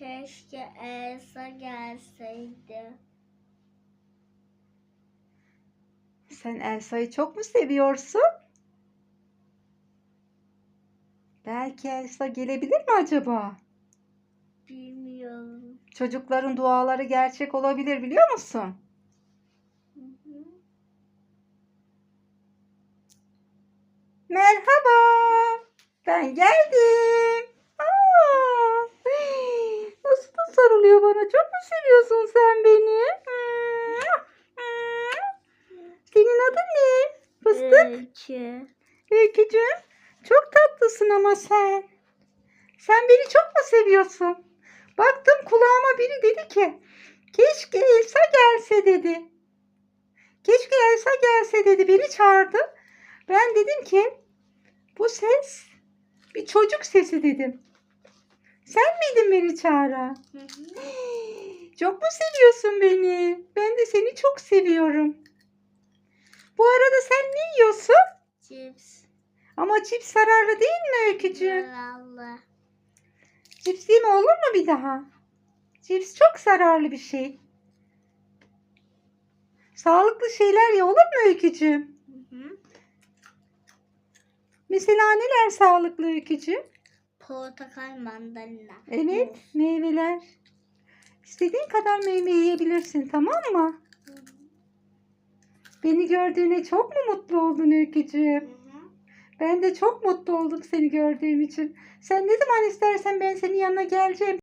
Keşke Elsa gelseydi. Sen Elsa'yı çok mu seviyorsun? Belki Elsa gelebilir mi acaba? Bilmiyorum. Çocukların duaları gerçek olabilir biliyor musun? Hı hı. Merhaba. Ben geldim. Bana. Çok mu seviyorsun sen beni? Senin adın ne? Fıstık. Öykü. Öykücüğüm. Çok tatlısın ama sen. Sen beni çok mu seviyorsun? Baktım kulağıma biri dedi ki keşke Elsa gelse dedi. Keşke Elsa gelse dedi. Beni çağırdı. Ben dedim ki bu ses bir çocuk sesi dedim. Miydin beni çağıran? Hı hı. Çok mu seviyorsun beni? Ben de seni çok seviyorum. Bu arada sen ne yiyorsun? Cips. Ama cips zararlı değil mi Öykücüğüm? Zararlı. Cips yeme olur mu bir daha? Cips çok zararlı bir şey. Sağlıklı şeyler ye olur mu Öykücüğüm? Hı hı. Mesela neler sağlıklı Öykücüğüm? Portakal mandalina. Evet, Muz. meyveler. İstediğin kadar meyve yiyebilirsin tamam mı? Hı hı. Beni gördüğüne çok mu mutlu oldun Öykücüğüm? Ben de çok mutlu oldum seni gördüğüm için. Sen ne zaman istersen ben senin yanına geleceğim.